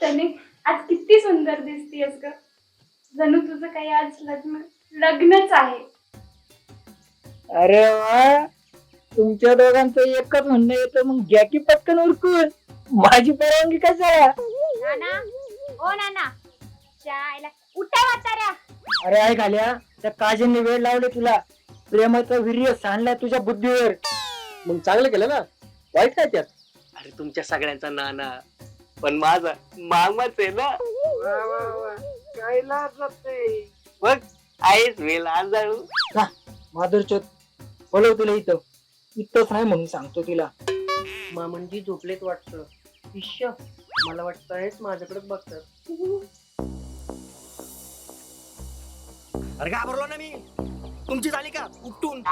त्याने आज किती सुंदर दिसतीयस ग. जणू तुझं काही आज लग्न लग्नच आहे. अरे वा. तुमच्या दोघांचं एकच म्हणणं येतं मग घ्या की पटकन उरकून. माझी परवानगी कसा नाना ओ नाना चायला उठा म्हाताऱ्या. अरे आहे घाल्या त्या काजलने वेळ लावले तुला. प्रेमाचा वीर्य सांडलाय तुझ्या बुद्धीवर. मग चांगलं केलं ना. वाईट काय त्यात? अरे तुमच्या सगळ्यांचा नाना पण माझा मामाच आहे ना. काय जाते बघ आहेच वेळ आजाळू माधुरचोत बोलव तुला इथं. इथंच नाही म्हणून सांगतो तिला. मामंजी झोपलेत वाटतं. इश्य मला वाटतं आहेच माझ्याकडेच बघतात अरे घाबरलो ना मी. तुमची झाली का? उपटून